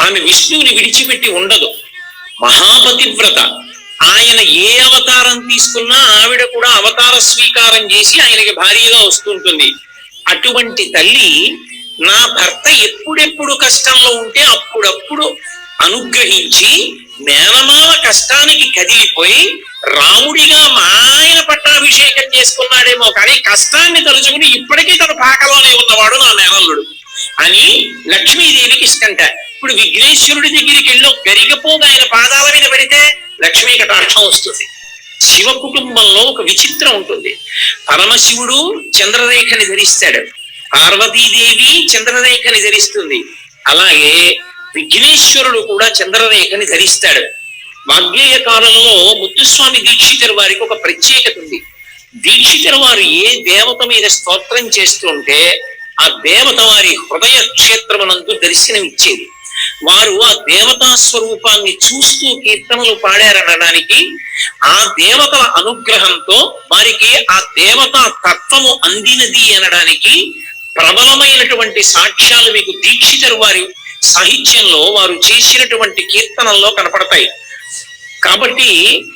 ఆమె విష్ణువుని విడిచిపెట్టి ఉండదు. మహాపతివ్రత. ఆయన ఏ అవతారం తీసుకున్నా ఆవిడ కూడా అవతార స్వీకారం చేసి ఆయనకి భార్యగా వస్తుంటుంది. అటువంటి తల్లి నా భర్త ఎప్పుడెప్పుడు కష్టంలో ఉంటే అప్పుడప్పుడు అనుగ్రహించి మేనమామ కష్టానికి కదిలిపోయి రాముడిగా మా ఆయన పట్టాభిషేకం చేసుకున్నాడేమో కానీ కష్టాన్ని తలుచుకుని ఇప్పటికీ తన పాకలోనే ఉన్నవాడు నా మేనల్లుడు అని లక్ష్మీదేవికి ఇష్టంట. ఇప్పుడు విఘ్నేశ్వరుడి దగ్గరికి వెళ్ళి పెరిగిపోగా ఆయన పాదాల మీద పెడితే లక్ష్మీ కటాక్షం వస్తుంది. శివ కుటుంబంలో ఒక విచిత్రం ఉంటుంది. పరమశివుడు చంద్రరేఖని ధరిస్తాడు. పార్వతీదేవి చంద్రరేఖని ధరిస్తుంది. అలాగే విఘ్నేశ్వరుడు కూడా చంద్రరేఖని ధరిస్తాడు. వాగ్గేయ కాలంలో ముత్తుస్వామి దీక్షితుల వారికి ఒక ప్రత్యేకత ఉంది. దీక్షితుల వారు ఏ దేవత మీద స్తోత్రం చేస్తుంటే ఆ దేవత వారి హృదయ క్షేత్రమునందు దర్శనం ఇచ్చేది వారు ఆ దేవతా స్వరూపాన్ని చూస్తూ కీర్తనలు పాడారనడానికి ఆ దేవతల అనుగ్రహంతో వారికి ఆ దేవతా తత్వము అందినది అనడానికి ప్రబలమైనటువంటి సాక్ష్యాలు మీకు దీక్షితరు వారి సాహిత్యంలో వారు చేసినటువంటి కీర్తనల్లో కనపడతాయి. కాబట్టి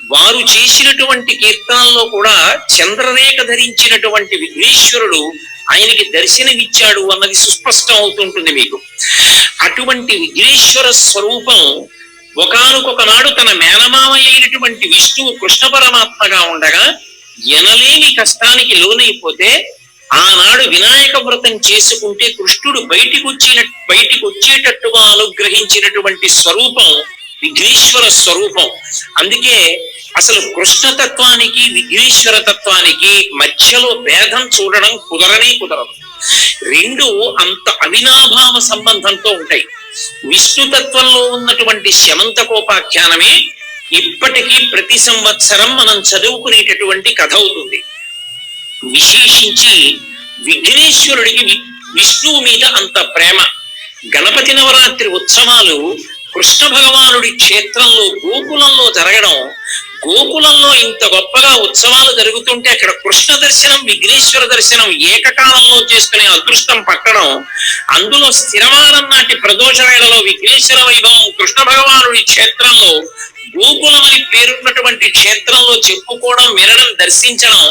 వారు చేసినటువంటి కీర్తనల్లో కూడా చంద్రరేఖ ధరించినటువంటి విఘ్నేశ్వరుడు ఆయనకి దర్శనమిచ్చాడు అన్నది సుస్పష్టం అవుతుంటుంది మీకు. అటువంటి విఘ్నేశ్వర స్వరూపం ఒకనొక నాడు తన మేనమామ అయినటువంటి విష్ణువు కృష్ణ పరమాత్మగా ఉండగా ఎనలేని కష్టానికి లోనైపోతే ఆనాడు వినాయక వ్రతం చేసుకుంటే కృష్ణుడు బయటికి వచ్చిన బయటికి వచ్చేటట్టుగా అనుగ్రహించినటువంటి స్వరూపం విఘ్నేశ్వర స్వరూపం. అందుకే అసలు కృష్ణతత్వానికి విఘ్నేశ్వర తత్వానికి మధ్యలో భేదం చూడడం కుదరనే కుదరదు. రెండు అంత అవినాభావ సంబంధంతో ఉంటాయి. విష్ణు తత్వంలో ఉన్నటువంటి శమంతకోపాఖ్యానమే ఇప్పటికీ ప్రతి సంవత్సరం మనం చదువుకునేటటువంటి కథ అవుతుంది. విశేషించి విఘ్నేశ్వరుడికి వి- విష్ణువు మీద అంత ప్రేమ. గణపతి నవరాత్రి ఉత్సవాలు కృష్ణ భగవానుడి క్షేత్రంలో గోకులంలో జరగడం గోకులంలో ఇంత గొప్పగా ఉత్సవాలు జరుగుతుంటే అక్కడ కృష్ణ దర్శనం విఘ్నేశ్వర దర్శనం ఏకకాలంలో చేసుకునే అదృష్టం పట్టడం అందులో స్థిరవారం నాటి ప్రదోష వేళలో విఘ్నేశ్వర వైభవం కృష్ణ భగవానుడి క్షేత్రంలో గోకులం అని పేరున్నటువంటి క్షేత్రంలో చెప్పుకోవడం వినడం దర్శించడం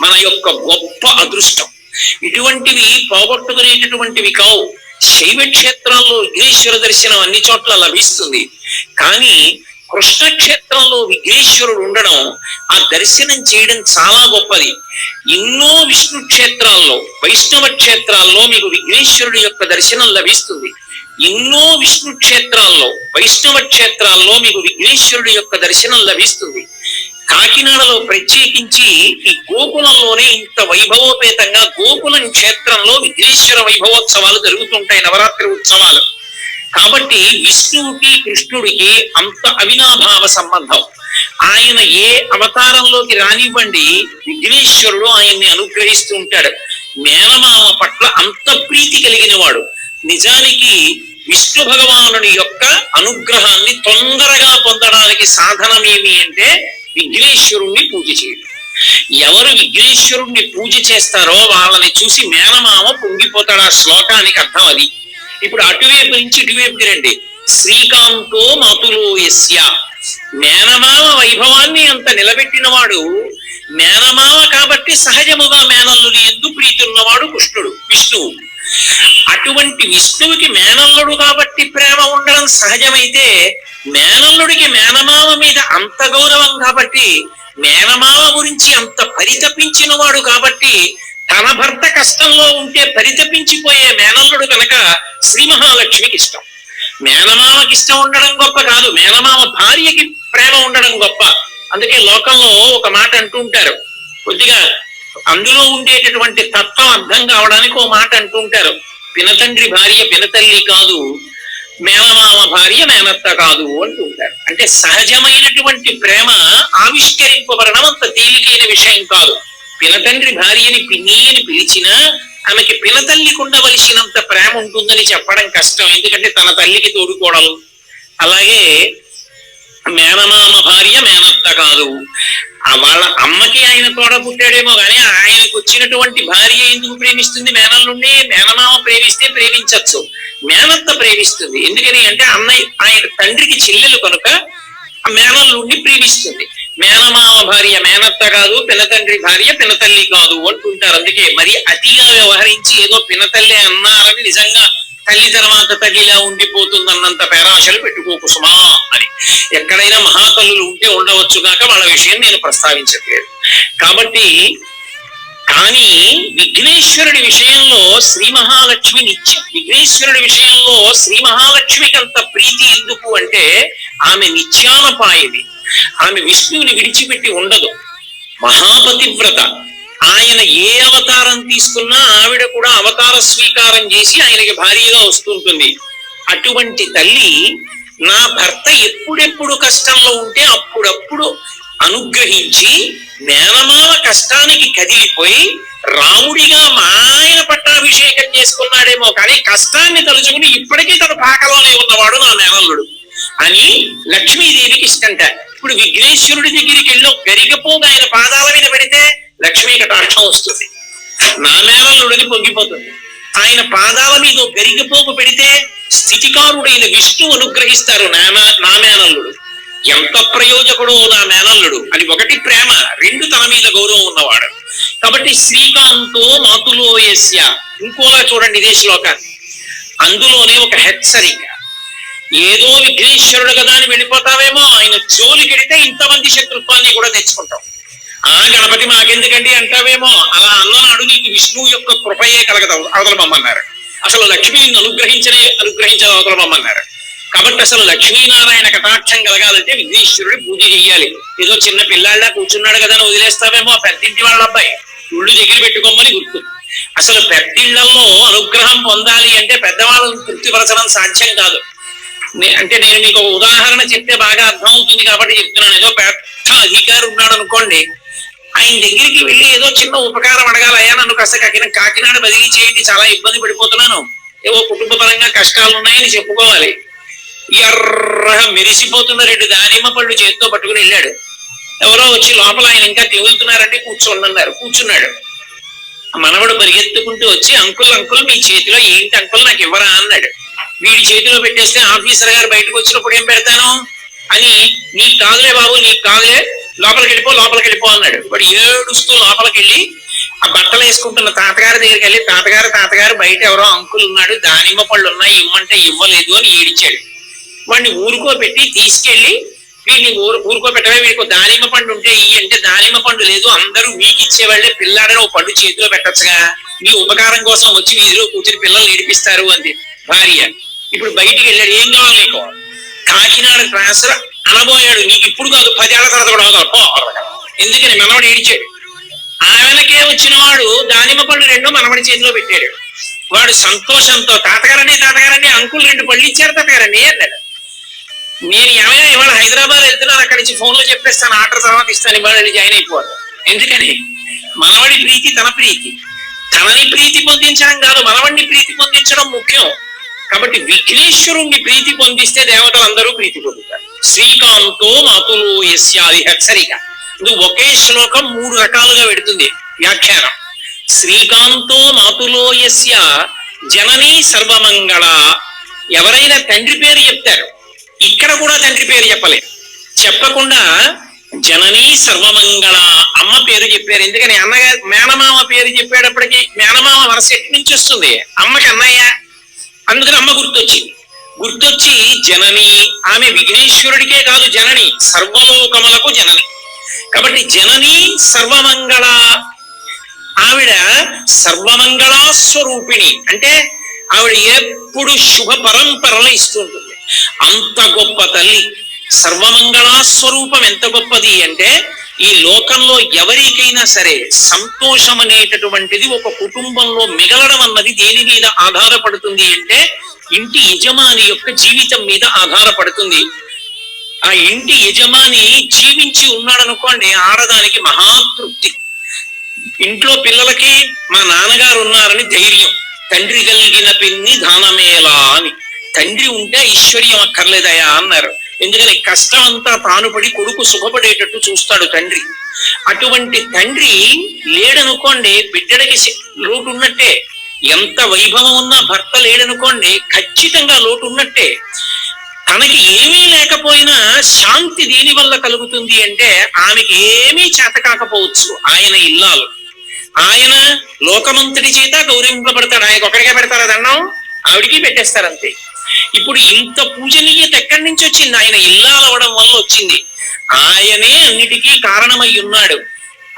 మన యొక్క గొప్ప అదృష్టం. ఇటువంటివి పోగొట్టుకునేటటువంటివి కావు. శైవ క్షేత్రాల్లో విఘ్నేశ్వర దర్శనం అన్ని చోట్ల లభిస్తుంది. కానీ కృష్ణ క్షేత్రంలో విఘ్నేశ్వరుడు ఉండడం ఆ దర్శనం చేయడం చాలా గొప్పది. ఎన్నో విష్ణు క్షేత్రాల్లో వైష్ణవ క్షేత్రాల్లో మీకు విఘ్నేశ్వరుడు యొక్క దర్శనం లభిస్తుంది. ఎన్నో విష్ణు క్షేత్రాల్లో వైష్ణవ క్షేత్రాల్లో మీకు విఘ్నేశ్వరుడు యొక్క దర్శనం లభిస్తుంది. కాకినాడలో ప్రత్యేకించి ఈ గోకులంలోనే ఇంత వైభవోపేతంగా గోకులం క్షేత్రంలో విఘ్నేశ్వర వైభవోత్సవాలు జరుగుతుంటాయి నవరాత్రి ఉత్సవాలు. కాబట్టి విష్ణువుకి కృష్ణుడికి అంత అవినాభావ సంబంధం. ఆయన ఏ అవతారంలోకి రానివ్వండి విఘ్నేశ్వరుడు ఆయన్ని అనుగ్రహిస్తూ ఉంటాడు. మేనమామ పట్ల అంత ప్రీతి కలిగిన వాడు నిజానికి విష్ణు భగవానుని యొక్క అనుగ్రహాన్ని తొందరగా పొందడానికి సాధనం ఏమి అంటే విఘ్నేశ్వరుణ్ణి పూజ చేయడం. ఎవరు విఘ్నేశ్వరుణ్ణి పూజ చేస్తారో వాళ్ళని చూసి మేనమామ పొంగిపోతాడు ఆ శ్లోకానికి అర్థం అది. ఇప్పుడు అటువైపు నుంచి ఇటువైపుకి రండి. శ్రీకాంతో మతులో యస్య. మేనమామ వైభవాన్ని అంత నిలబెట్టినవాడు మేనమామ కాబట్టి సహజముగా మేనల్లుని ఎందు ప్రీతున్నవాడు కృష్ణుడు విష్ణువు. అటువంటి విష్ణువుకి మేనల్లుడు కాబట్టి ప్రేమ ఉండడం సహజమైతే మేనల్లుడికి మేనమామ మీద అంత గౌరవం కాబట్టి మేనమామ గురించి అంత పరితపించిన వాడు కాబట్టి తన భర్త కష్టంలో ఉంటే పరితపించిపోయే మేనల్లుడు కనుక శ్రీ మహాలక్ష్మికి ఇష్టం. మేనమామకి ఇష్టం ఉండడం గొప్ప కాదు మేనమామ భార్యకి ప్రేమ ఉండడం గొప్ప. అందుకే లోకంలో ఒక మాట అంటూ ఉంటారు. కొద్దిగా అందులో ఉండేటటువంటి తత్వం అర్థం కావడానికి ఓ మాట అంటుంటారు పినతండ్రి భార్య పినతల్లి కాదు మేనమామ భార్య మేనత్త కాదు అంటుంటారు అంటే సహజమైనటువంటి ప్రేమ ఆవిష్కరింపబడడం అంత తేలికైన విషయం కాదు. పినతండ్రి భార్యని పిన్ని అని పిలిచినా ఆమెకి పినతల్లికి ఉండవలసినంత ప్రేమ ఉంటుందని చెప్పడం కష్టం. ఎందుకంటే తన తల్లికి తోడుకోవడం అలాగే మేనమామ భార్య మేనత్త కాదు. వాళ్ళ అమ్మకి ఆయన తోడ పుట్టాడేమో కానీ ఆయనకు వచ్చినటువంటి భార్య ఎందుకు ప్రేమిస్తుంది? మేనల్లుండి మేనమామ ప్రేమిస్తే ప్రేమించవచ్చు మేనత్త ప్రేమిస్తుంది. ఎందుకని అంటే అన్నయ్య ఆయన తండ్రికి చెల్లెలు కనుక ఆ మేనల్లుండి ప్రేమిస్తుంది. మేనమామ భార్య మేనత్త కాదు పినతండ్రి భార్య పినతల్లి కాదు అంటుంటారు. అందుకే మరి అతిగా వ్యవహరించి ఏదో పినతల్లి అన్నారని నిజంగా తల్లి తర్వాత తల్లిలా ఉండిపోతుందన్నంత పేరాశలు పెట్టుకోకు సుమా అని. ఎక్కడైనా మహాతల్లులు ఉంటే ఉండవచ్చు కాక వాళ్ళ విషయం నేను ప్రస్తావించట్లేదు. కాబట్టి కానీ విఘ్నేశ్వరుడి విషయంలో శ్రీ మహాలక్ష్మి నిత్యం విఘ్నేశ్వరుడి విషయంలో శ్రీ మహాలక్ష్మికి అంత ప్రీతి ఎందుకు అంటే ఆమె నిత్యానపాయది ఆమె విష్ణువుని విడిచిపెట్టి ఉండదు. మహాపతివ్రత. ఆయన ఏ అవతారం తీసుకున్నా ఆవిడ కూడా అవతార స్వీకారం చేసి ఆయనకి భార్యగా వస్తుంటుంది. అటువంటి తల్లి నా భర్త ఎప్పుడెప్పుడు కష్టంలో ఉంటే అప్పుడప్పుడు అనుగ్రహించి నేలమాల కష్టానికి కదిలిపోయి రాముడిగా మా ఆయన పట్టాభిషేకం చేసుకున్నాడేమో కానీ కష్టాన్ని తలుచుకుని ఇప్పటికీ తన పాకలోనే ఉన్నవాడు నా నేలల్లుడు అని లక్ష్మీదేవికి ఇష్టంట. ఇప్పుడు విఘ్నేశ్వరుడి దగ్గరికి వెళ్ళి గరికపోగా ఆయన పాదాల మీద పెడితే లక్ష్మీ కటాక్షం వస్తుంది. నా పొంగిపోతుంది. ఆయన పాదాల మీద ఒక పెడితే స్థితికారుడైన విష్ణు అనుగ్రహిస్తారు నానా నా మేనల్లుడు ఎంత ప్రయోజకుడు నా మేనల్లుడు. అని ఒకటి ప్రేమ రెండు తన మీద గౌరవం ఉన్నవాడు. కాబట్టి శ్రీకాంతో మాతులో యస్య ఇంకోలా చూడండి ఇదే శ్లోకాన్ని అందులోనే ఒక హెచ్చరిక ఏదో విఘ్నేశ్వరుడు కదా అని వెళ్ళిపోతావేమో ఆయన జోలికెడితే ఇంతమంది శత్రుత్వాన్ని కూడా తెచ్చుకుంటాం. ఆ గణపతి మాకెందుకండి అంటావేమో? అలా అన్నాడు నీకు విష్ణువు యొక్క కృపయే కలగదు అవతలమన్నారు అసలు లక్ష్మిని అనుగ్రహించనే అనుగ్రహించని మమ్మన్నారు కాబట్టి అసలు లక్ష్మీనారాయణ కటాక్షం కలగాలంటే విఘ్నేశ్వరుడి పూజ చెయ్యాలి ఏదో చిన్న పిల్లాళ్ళ కూర్చున్నాడు కదా అని వదిలేస్తావేమో పెద్దింటి వాళ్ళ అబ్బాయి. ఉళ్ళు దగ్గర పెట్టుకోమని గుర్తు. అసలు పెద్దిళ్ళలో అనుగ్రహం పొందాలి అంటే పెద్దవాళ్ళని తృప్తిపరచడం సాధ్యం కాదు. అంటే నేను మీకు ఉదాహరణ చెప్తే బాగా అర్థం అవుతుంది కాబట్టి చెప్తున్నాను. ఏదో పెద్ద అధికారి ఉన్నాడు అనుకోండి ఆయన దగ్గరికి వెళ్ళి ఏదో చిన్న ఉపకారం అడగాలయ్యా నన్ను కాస్త కాకిన కాకినాడ బదిలీ చేయండి చాలా ఇబ్బంది పడిపోతున్నాను. ఏవో కుటుంబ పరంగా కష్టాలు ఉన్నాయని చెప్పుకోవాలి. ఎర్రగా మెరిసిపోతున్న రెండు దానిమ్మ పళ్ళు చేతితో పట్టుకుని వెళ్ళాడు. ఎవరో వచ్చి లోపల ఆయన ఇంకా తెగులుతున్నారంటే కూర్చోండి అన్నారు కూర్చున్నాడు. ఆ మనవడు పరిగెత్తుకుంటూ వచ్చి అంకుల్ అంకుల్ మీ చేతిలో ఏంటి అంకుల్ నాకు ఇవ్వరా? అన్నాడు. వీడి చేతిలో పెట్టేస్తే ఆఫీసర్ గారు బయటకు వచ్చినప్పుడు ఏం పెడతాను? అని నీకు కాదులే బాబు నీకు కాదులే లోపలికి వెళ్ళిపో లోపలికి వెళ్ళిపో అన్నాడు. వాడు ఏడుస్తూ లోపలికి వెళ్ళి ఆ బట్టలు వేసుకుంటున్న తాతగారి దగ్గరికి వెళ్ళి తాతగారు తాతగారు బయట ఎవరో అంకుల్ ఉన్నాడు దానిమ్మ పళ్ళు ఉన్నాయి ఇమ్మంటే ఇవ్వలేదు అని ఏడిచాడు. వాడిని ఊరుకోబెట్టి తీసుకెళ్ళి వీడిని ఊరు ఊరుకోబెట్టవే వీడికి దానిమ్మ పండు ఉంటే ఈ అంటే దానిమ్మ పండు లేదు అందరూ మీకు ఇచ్చేవాళ్ళే పిల్లాడని ఓ పండు చేతిలో పెట్టొచ్చుగా. మీ ఉపకారం కోసం వచ్చి వీధిలో కూర్చుని పిల్లల్ని ఏడిపిస్తారు అంది భార్య. ఇప్పుడు బయటికి వెళ్ళాడు. ఏం కావాలి నీకు? కాకినాడ ట్రాన్స్ఫర్ అనబోయాడు. నీకు ఇప్పుడు కాదు పదేళ్ళ తర్వాత కూడా అవుతావు పో ఎందుకని మనవడు ఏడిచాడు? ఆయనకే వచ్చిన వాడు దానిమ్మ పళ్ళు రెండు మనవడి చేతిలో పెట్టాడు. వాడు సంతోషంతో తాతగారని తాతగారని అంకుల్ రెండు పళ్ళు ఇచ్చారు తాతగారని అన్నాడు. నేను ఏమైనా ఇవాళ హైదరాబాద్ వెళ్తున్నాను అక్కడి నుంచి ఫోన్లో చెప్పేస్తాను ఆర్డర్ తర్వాత ఇస్తాను ఇవాళ వెళ్ళి జాయిన్ అయిపోవాలి. ఎందుకని? మనవడి ప్రీతి తన ప్రీతి. తనని ప్రీతి పొందించడం కాదు మనవడిని ప్రీతి పొందించడం ముఖ్యం. కాబట్టి విఘ్నేశ్వరుణ్ణి ప్రీతి పొందిస్తే దేవతలు అందరూ ప్రీతి పొందుతారు. శ్రీకాంతో మాతులు యస్యాది హెచ్చరిక. ఇది ఒకే శ్లోకం మూడు రకాలుగా పెడుతుంది వ్యాఖ్యానం. శ్రీకాంతో మాతులో యస్య జననీ సర్వమంగళ. ఎవరైనా తండ్రి పేరు చెప్తారు. ఇక్కడ కూడా తండ్రి పేరు చెప్పలేదు. చెప్పకుండా జననీ సర్వమంగళ అమ్మ పేరు చెప్పారు. ఎందుకని అన్నగారు మేనమామ పేరు చెప్పేటప్పటికి మేనమామ వరస ఎట్టి నుంచి వస్తుంది? అమ్మకి అన్నయ్య. అందుకని అమ్మ గుర్తొచ్చింది. గుర్తొచ్చి జనని. ఆమె విఘ్నేశ్వరుడికే కాదు జనని సర్వలోకములకు జనని. కాబట్టి జనని సర్వమంగళ. ఆవిడ సర్వమంగళా స్వరూపిణి అంటే ఆవిడ ఎప్పుడు శుభ పరంపరలు ఇస్తుంటుంది. అంత గొప్ప తల్లి. సర్వమంగళా స్వరూపం ఎంత గొప్పది అంటే ఈ లోకంలో ఎవరికైనా సరే సంతోషం అనేటటువంటిది ఒక కుటుంబంలో మిగలడం అన్నది దేని మీద ఆధారపడుతుంది అంటే ఇంటి యజమాని యొక్క జీవితం మీద ఆధారపడుతుంది. ఆ ఇంటి యజమాని జీవించి ఉన్నాడనుకోండి ఆడదానికి మహాతృప్తి. ఇంట్లో పిల్లలకి మా నాన్నగారు ఉన్నారని ధైర్యం. తండ్రి కలిగిన పిన్ని దానమేలా అని. తండ్రి ఉంటే ఐశ్వర్యం అక్కర్లేదయా అన్నారు. ఎందుకని కష్టం అంతా తాను పడి కొడుకు సుఖపడేటట్టు చూస్తాడు తండ్రి. అటువంటి తండ్రి లేడనుకోండి బిడ్డడికి లోటు ఉన్నట్టే ఎంత వైభవం ఉన్నా భర్త లేడనుకోండి ఖచ్చితంగా లోటు ఉన్నట్టే తనకి ఏమీ లేకపోయినా శాంతి దేని వల్ల కలుగుతుంది అంటే ఆమెకి ఏమీ చేత కాకపోవచ్చు. ఆయన ఇల్లాలు. ఆయన లోకమంతటి చేత గౌరవింపబడతాడు. ఆయనకు ఒకరికే పెడతారా దండం? ఆవిడికి పెట్టేస్తారు అంతే ఇప్పుడు ఇంత పూజనీయత ఎక్కడి నుంచి వచ్చింది? ఆయన ఇల్లు అలవడం వల్ల వచ్చింది. ఆయనే అన్నిటికీ కారణమై ఉన్నాడు.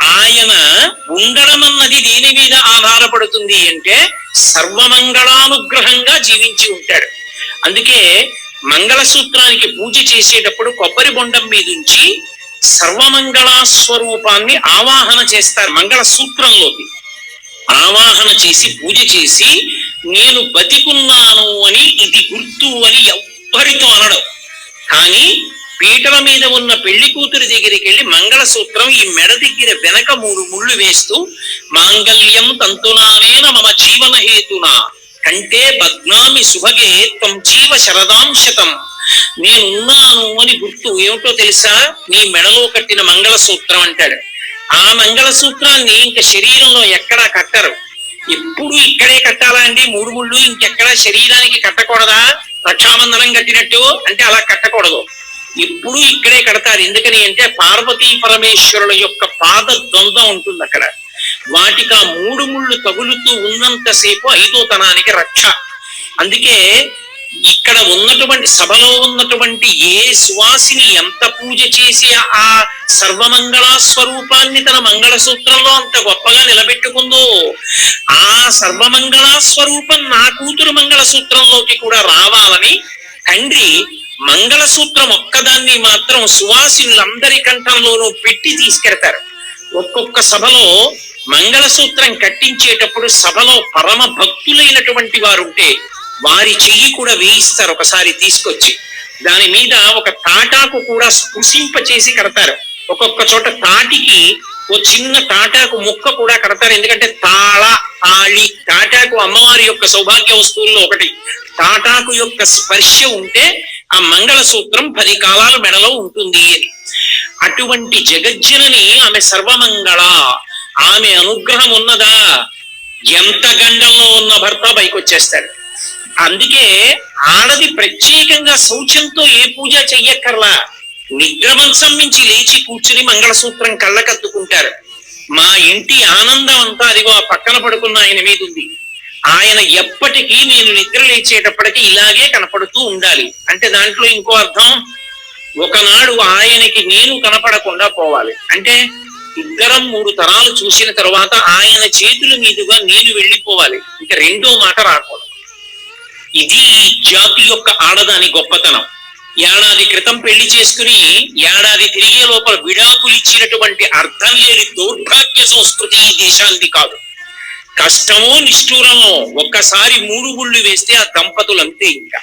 ఆయన ఉండడం అన్నది దేని మీద ఆధారపడుతుంది అంటే సర్వమంగళానుగ్రహంగా జీవించి ఉంటాడు. అందుకే మంగళసూత్రానికి పూజ చేసేటప్పుడు కొబ్బరి బొండం మీద ఉంచి సర్వమంగళా స్వరూపాన్ని ఆవాహన చేస్తారు మంగళ సూత్రంలోకి ఆవాహన చేసి పూజ చేసి నేను బతికున్నాను అని ఇది గుర్తు అని ఎవ్వరితో అనడం. కానీ పీటల మీద ఉన్న పెళ్ళి కూతురి దగ్గరికి వెళ్ళి మంగళసూత్రం ఈ మెడ దగ్గర వెనక మూడు ముళ్ళు వేస్తూ మాంగళ్యం తంతునానేన మమ జీవన హేతునా. కంటే బద్నామి సుభగే త్వం జీవ శరదాంశతం. నేనున్నాను అని గుర్తు ఏమిటో తెలుసా? నీ మెడలో కట్టిన మంగళసూత్రం అంటాడు. ఆ మంగళసూత్రాన్ని ఇంకా శరీరంలో ఎక్కడా కట్టరు. ఎప్పుడు ఇక్కడే కట్టాలా అండి? మూడు ముళ్ళు ఇంకెక్కడా శరీరానికి కట్టకూడదా? రక్షాబంధనం కట్టినట్టు అంటే అలా కట్టకూడదు. ఎప్పుడు ఇక్కడే కడతారు. ఎందుకని అంటే పార్వతీ పరమేశ్వరుల యొక్క పాద ద్వంద్వం ఉంటుంది అక్కడ. వాటికి ఆ మూడు ముళ్ళు తగులుతూ ఉన్నంతసేపు ఐదో తనానికి రక్ష. అందుకే ఇక్కడ ఉన్నటువంటి సభలో ఉన్నటువంటి ఏ సువాసిని ఎంత పూజ చేసి ఆ సర్వమంగళా స్వరూపాన్ని తన మంగళసూత్రంలో అంత గొప్పగా నిలబెట్టుకుందో ఆ సర్వమంగళా స్వరూపం నా కూతురు మంగళసూత్రంలోకి కూడా రావాలని తండ్రి మంగళసూత్రం ఒక్కదాన్ని మాత్రం సువాసినులందరి కంఠంలోనూ పెట్టి తీసుకెడతారు. ఒక్కొక్క సభలో మంగళసూత్రం కట్టించేటప్పుడు సభలో పరమ భక్తులైనటువంటి వారుంటే వారి చెయ్యి కూడా వేయిస్తారు ఒకసారి తీసుకొచ్చి. దాని మీద ఒక తాటాకు కూడా స్పృశింప చేసి కడతారు. ఒక్కొక్క చోట తాటికి ఓ చిన్న తాటాకు ముక్క కూడా కడతారు. ఎందుకంటే తాళ తాళి తాటాకు అమ్మవారి యొక్క సౌభాగ్య వస్తువుల్లో ఒకటి. తాటాకు యొక్క స్పర్శ ఉంటే ఆ మంగళసూత్రం పది కాలాల మెడలో ఉంటుంది అని. అటువంటి జగజ్జనని ఆమె సర్వమంగళ. ఆమె అనుగ్రహం ఉన్నదా? ఎంత గండంలో ఉన్న భర్త పైకొచ్చేస్తాడు. అందుకే ఆడది ప్రత్యేకంగా శౌచంతో ఏ పూజ చెయ్యక్కర్లా. నిద్రమంచం నుంచి లేచి కూర్చుని మంగళసూత్రం కళ్ళకత్తుకుంటారు. మా ఇంటి ఆనందం అంతా అదిగో ఆ పక్కన పడుకున్న ఆయన మీద ఉంది. ఆయన ఎప్పటికీ నేను నిద్ర లేచేటప్పటికి ఇలాగే కనపడుతూ ఉండాలి. అంటే దాంట్లో ఇంకో అర్థం ఒకనాడు ఆయనకి నేను కనపడకుండా పోవాలి. అంటే ఇద్దరం మూడు తరాలు చూసిన తర్వాత ఆయన చేతుల మీదుగా నేను వెళ్ళిపోవాలి. ఇంకా రెండో మాట రాకూడదు. ఇది ఈ జాతి యొక్క ఆడదాని గొప్పతనం. ఏడాది క్రితం పెళ్ళి చేసుకుని ఏడాది తిరిగే లోపల విడాకులు ఇచ్చినటువంటి అర్థం లేని దౌర్భాగ్య సంస్కృతి ఈ దేశానికి కాదు. కష్టమో నిష్ఠూరమో ఒక్కసారి మూడు గుళ్ళు వేస్తే ఆ దంపతులు అంతే ఇంకా.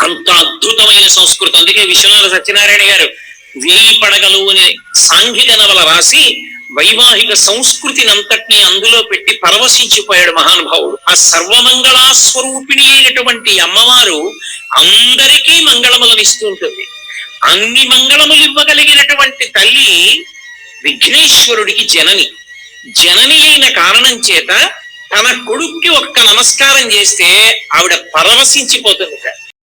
అంత అద్భుతమైన సంస్కృతి. అందుకే విశ్వనాథ సత్యనారాయణ గారు వేయి పడగలు అనే సాంఘిక నవల రాసి వైవాహిక సంస్కృతిని అంతటినీ అందులో పెట్టి పరవశించిపోయాడు మహానుభావుడు. ఆ సర్వమంగళా స్వరూపిణి అయినటువంటి అమ్మవారు అందరికీ మంగళములను ఇస్తూ ఉంటుంది. అన్ని మంగళములు ఇవ్వగలిగినటువంటి తల్లి విఘ్నేశ్వరుడికి జనని. జనని అయిన కారణం చేత తన కొడుక్కి ఒక్క నమస్కారం చేస్తే ఆవిడ పరవశించిపోతుంది